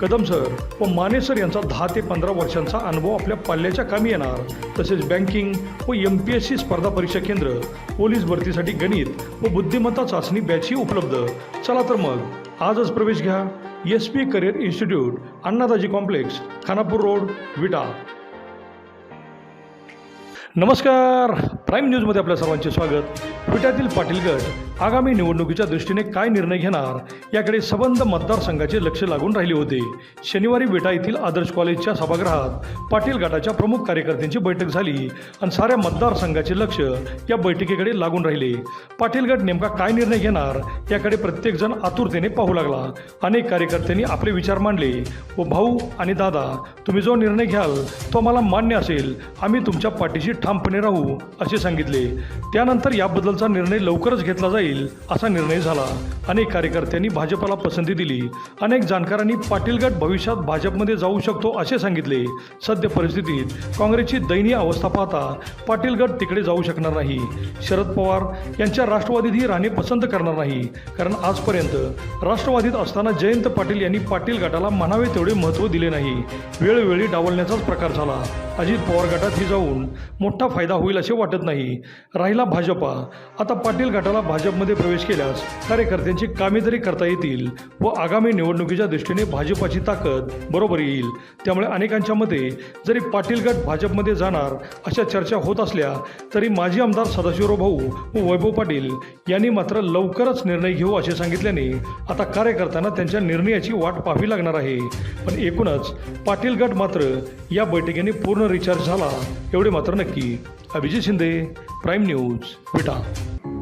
Kadam sir व Mane sir यांचा दहा ते पंधरा वर्षांचा अनुभव आपल्या पाल्याच्या कामी येणार. तसेच बँकिंग व एम पी एस सी स्पर्धा परीक्षा केंद्र पोलीस भरतीसाठी गणित व बुद्धिमत्ता चाचणी बॅचही उपलब्ध. चला तर मग आजच प्रवेश घ्या. S P career institute Annadaji complex Khanapur road Vita. नमस्कार. प्राईम न्यूजमध्ये आपल्या सर्वांचे स्वागत. विट्यातील पाटील गट आगामी निवडणुकीच्या दृष्टीने काय निर्णय घेणार? याकडे सबंध मतदारसंघाचे लक्ष लागून राहिले होते. शनिवारी विटा येथील आदर्श कॉलेजच्या सभागृहात पाटील गटाच्या प्रमुख कार्यकर्त्यांची बैठक झाली आणि साऱ्या मतदारसंघाचे लक्ष या बैठकीकडे लागून राहिले. पाटील गट नेमका काय निर्णय घेणार? याकडे प्रत्येकजण आतुरतेने पाहू लागला. अनेक कार्यकर्त्यांनी आपले विचार मांडले. व भाऊ आणि दादा तुम्ही जो निर्णय घ्याल तो मला मान्य असेल. आम्ही तुमच्या पाठीशी ठामपणे राहू असे सांगितले. त्यानंतर याबद्दलचा निर्णय लवकरच घेतला जाईल. असा निर्णय झाला. अनेक कार्यकर्त्यांनी भाजपला पसंती दिली. अनेक जाणकारांनी पाटील गट भविष्यात भाजपमध्ये जाऊ शकतो असे सांगितले. सद्य परिस्थितीत काँग्रेसची दयनीय अवस्था पाहता पाटील गट तिकडे जाऊ शकणार नाही. शरद पवार यांच्या राष्ट्रवादीतही राहणे पसंत करणार नाही. कारण आजपर्यंत राष्ट्रवादीत असताना जयंत पाटील यांनी पाटील गटाला म्हणावे तेवढे महत्त्व दिले नाही. वेळोवेळी डावलण्याचाच प्रकार झाला. अजित पवार गटात ही जाऊन मोठा फायदा होईल असे वाटत नाही. राहिला भाजपा. आता पाटील गटाला भाजप भाजपमध्ये प्रवेश केल्यास कार्यकर्त्यांची कामे तरी करता येतील व आगामी निवडणुकीच्या दृष्टीने भाजपाची ताकद बरोबर येईल. त्यामुळे अनेकांच्या मते जरी पाटील गट भाजपमध्ये जाणार अशा चर्चा होत असल्या तरी माजी आमदार सदाशिवराव भाऊ व वैभव पाटील यांनी मात्र लवकरच निर्णय घेऊ असे सांगितल्याने आता कार्यकर्त्यांना त्यांच्या निर्णयाची वाट पाहावी लागणार आहे. पण एकूणच पाटील गट मात्र या बैठकीने पूर्ण रिचार्ज झाला एवढे मात्र नक्की. Abhijit Shinde prime news Vita.